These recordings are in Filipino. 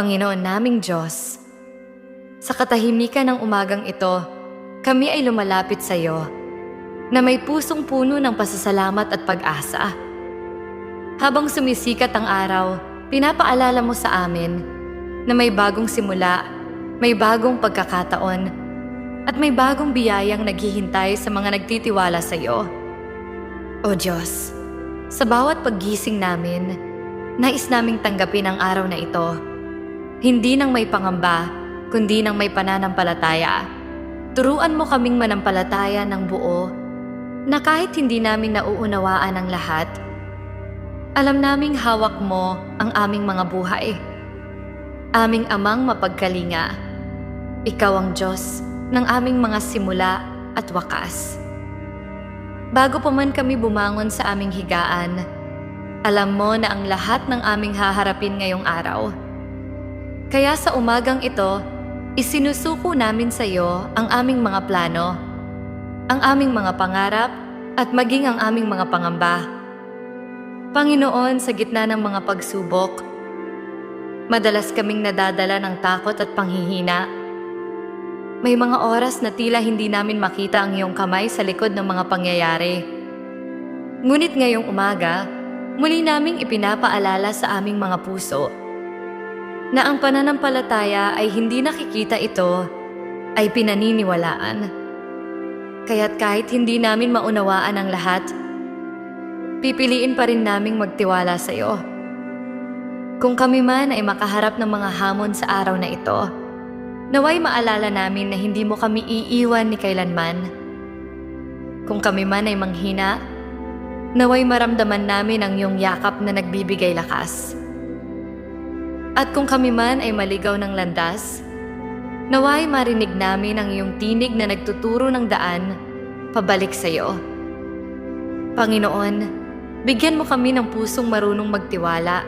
Panginoon naming Diyos, sa katahimikan ng umagang ito, kami ay lumalapit sa iyo na may pusong puno ng pasasalamat at pag-asa. Habang sumisikat ang araw, pinapaalala mo sa amin na may bagong simula, may bagong pagkakataon, at may bagong biyayang naghihintay sa mga nagtitiwala sa iyo. O Diyos, sa bawat paggising namin, nais naming tanggapin ang araw na ito. Hindi nang may pangamba, kundi nang may pananampalataya. Turuan mo kaming manampalataya ng buo na kahit hindi namin nauunawaan ang lahat, alam naming hawak mo ang aming mga buhay. Aming amang mapagkalinga, ikaw ang Diyos ng aming mga simula at wakas. Bago pa man kami bumangon sa aming higaan, alam mo na ang lahat ng aming haharapin ngayong araw. Kaya sa umagang ito, isinusuko namin sa iyo ang aming mga plano, ang aming mga pangarap, at maging ang aming mga pangamba. Panginoon, sa gitna ng mga pagsubok, madalas kaming nadadala ng takot at panghihina. May mga oras na tila hindi namin makita ang iyong kamay sa likod ng mga pangyayari. Ngunit ngayong umaga, muli naming ipinapaalala sa aming mga puso na ang pananampalataya ay hindi nakikita ito ay pinaniniwalaan. Kaya't kahit hindi namin maunawaan ang lahat, pipiliin pa rin naming magtiwala sa iyo. Kung kami man ay makaharap ng mga hamon sa araw na ito, naway maalala namin na hindi mo kami iiwan ni kailanman. Kung kami man ay manghina, naway maramdaman namin ang iyong yakap na nagbibigay lakas. At kung kami man ay maligaw ng landas, naway marinig namin ang iyong tinig na nagtuturo ng daan pabalik sa iyo. Panginoon, bigyan mo kami ng pusong marunong magtiwala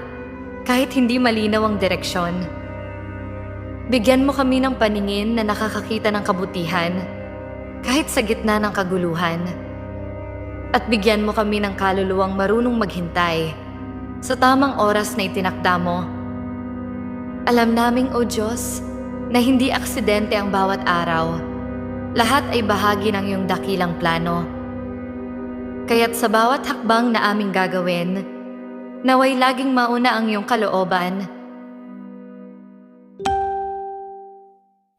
kahit hindi malinaw ang direksyon. Bigyan mo kami ng paningin na nakakakita ng kabutihan kahit sa gitna ng kaguluhan. At bigyan mo kami ng kaluluwang marunong maghintay sa tamang oras na itinakda mo. Alam naming, O Diyos, na hindi aksidente ang bawat araw. Lahat ay bahagi ng iyong dakilang plano. Kaya't sa bawat hakbang na aming gagawin, naway laging mauna ang iyong kalooban.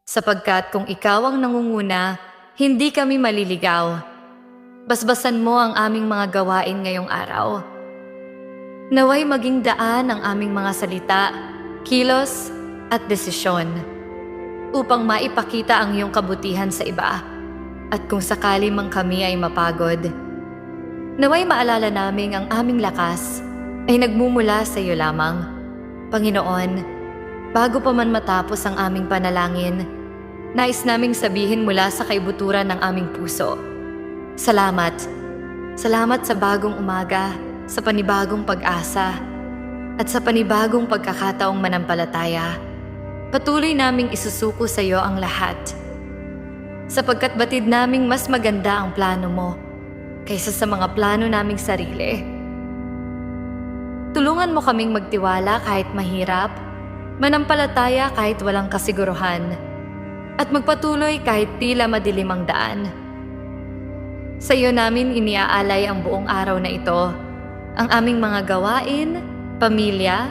Sapagkat kung ikaw ang nangunguna, hindi kami maliligaw. Basbasan mo ang aming mga gawain ngayong araw. Naway maging daan ang aming mga salita, kilos at desisyon upang maipakita ang iyong kabutihan sa iba at kung sakali mang kami ay mapagod. Naway maalala namin ang aming lakas ay nagmumula sa iyo lamang. Panginoon, bago pa man matapos ang aming panalangin, nais naming sabihin mula sa kaibuturan ng aming puso. Salamat. Salamat sa bagong umaga, sa panibagong pag-asa, at sa panibagong pagkakataong manampalataya. Patuloy naming isusuko sa iyo ang lahat. Sapagkat batid naming mas maganda ang plano mo kaysa sa mga plano naming sarili. Tulungan mo kaming magtiwala kahit mahirap, manampalataya kahit walang kasiguruhan, at magpatuloy kahit tila madilim ang daan. Sa iyo namin iniaalay ang buong araw na ito, ang aming mga gawain, pamilya,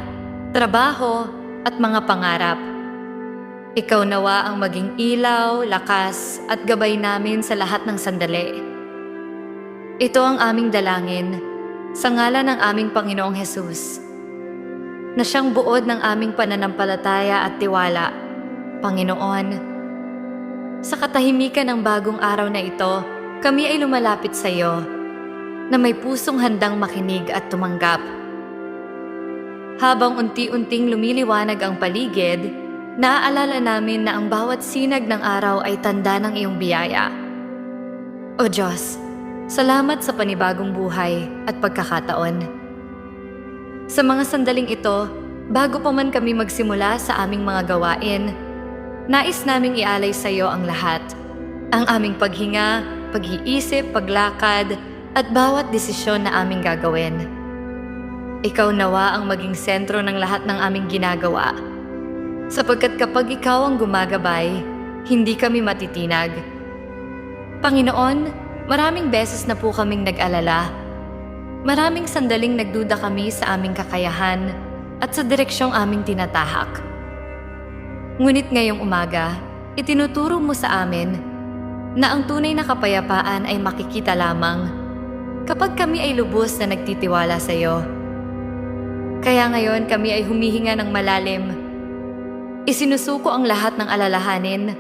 trabaho, at mga pangarap. Ikaw nawa ang maging ilaw, lakas, at gabay namin sa lahat ng sandali. Ito ang aming dalangin sa ngalan ng aming Panginoong Hesus, na siyang buod ng aming pananampalataya at tiwala, Panginoon. Sa katahimikan ng bagong araw na ito, kami ay lumalapit sa iyo na may pusong handang makinig at tumanggap. Habang unti-unting lumiliwanag ang paligid, naaalala namin na ang bawat sinag ng araw ay tanda ng iyong biyaya. O Diyos, salamat sa panibagong buhay at pagkakataon. Sa mga sandaling ito, bago pa man kami magsimula sa aming mga gawain, nais naming ialay sa iyo ang lahat. Ang aming paghinga, pag-iisip, paglakad, at bawat desisyon na aming gagawin. Ikaw nawa ang maging sentro ng lahat ng aming ginagawa. Sapagkat kapag ikaw ang gumagabay, hindi kami matitinag. Panginoon, maraming beses na po kaming nag-alala. Maraming sandaling nagduda kami sa aming kakayahan at sa direksyong aming tinatahak. Ngunit ngayong umaga, itinuturo mo sa amin na ang tunay na kapayapaan ay makikita lamang kapag kami ay lubos na nagtitiwala sa iyo. Kaya ngayon kami ay humihinga ng malalim. Isinusuko ang lahat ng alalahanin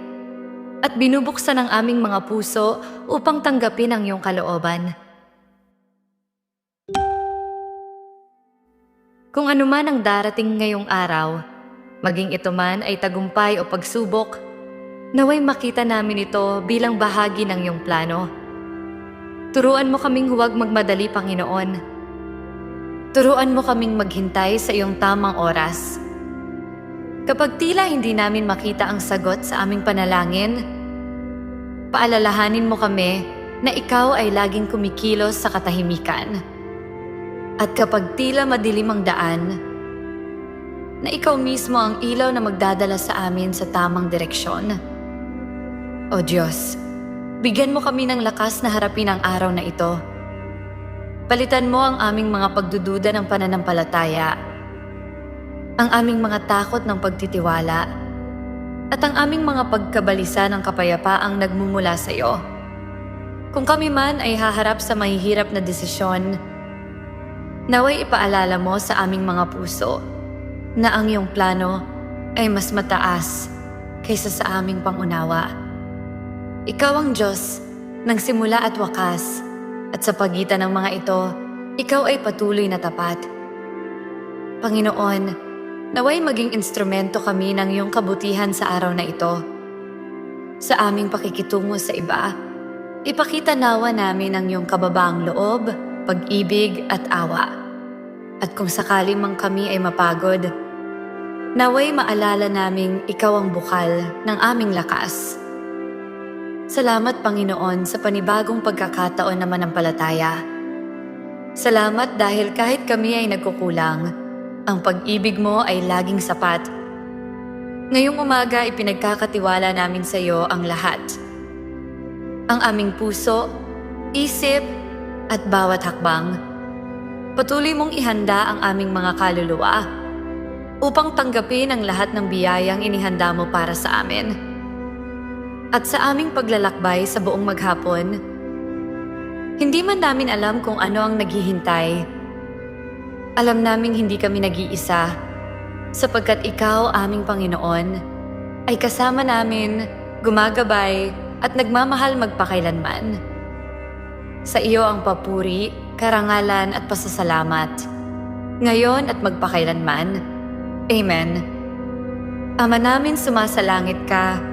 at binubuksan ang aming mga puso upang tanggapin ang iyong kalooban. Kung anuman ang darating ngayong araw, maging ito man ay tagumpay o pagsubok, naway makita namin ito bilang bahagi ng iyong plano. Turuan mo kaming huwag magmadali, Panginoon. Turuan mo kaming maghintay sa iyong tamang oras. Kapag tila hindi namin makita ang sagot sa aming panalangin, paalalahanin mo kami na ikaw ay laging kumikilos sa katahimikan. At kapag tila madilim ang daan, na ikaw mismo ang ilaw na magdadala sa amin sa tamang direksyon. O Diyos, bigyan mo kami ng lakas na harapin ang araw na ito. Palitan mo ang aming mga pagdududa ng pananampalataya, ang aming mga takot ng pagtitiwala, at ang aming mga pagkabalisa ng kapayapaang nagmumula sa iyo. Kung kami man ay haharap sa mahihirap na desisyon, naway ipaalala mo sa aming mga puso na ang iyong plano ay mas mataas kaysa sa aming pangunawa. Ikaw ang Diyos ng simula at wakas at sa pagitan ng mga ito, ikaw ay patuloy na tapat. Panginoon, naway maging instrumento kami ng iyong kabutihan sa araw na ito. Sa aming pakikitungo sa iba, ipakita nawa namin ang iyong kababaang loob, pag-ibig at awa. At kung sakali mang kami ay mapagod, naway maalala naming ikaw ang bukal ng aming lakas. Salamat Panginoon sa panibagong pagkakataon na manampalataya. Salamat dahil kahit kami ay nagkukulang, ang pag-ibig mo ay laging sapat. Ngayong umaga ipinagkakatiwala namin sa iyo ang lahat. Ang aming puso, isip, at bawat hakbang. Patuloy mong ihanda ang aming mga kaluluwa upang tanggapin ang lahat ng biyayang inihanda mo para sa amin. At sa aming paglalakbay sa buong maghapon, hindi man namin alam kung ano ang naghihintay. Alam naming hindi kami nag-iisa sapagkat ikaw, aming Panginoon, ay kasama namin, gumagabay at nagmamahal magpakailanman. Sa iyo ang papuri, karangalan at pasasalamat. Ngayon at magpakailanman. Amen. Ama namin sumasalangit ka,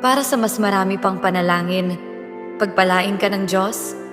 para sa mas marami pang panalangin. Pagpalain ka ng Diyos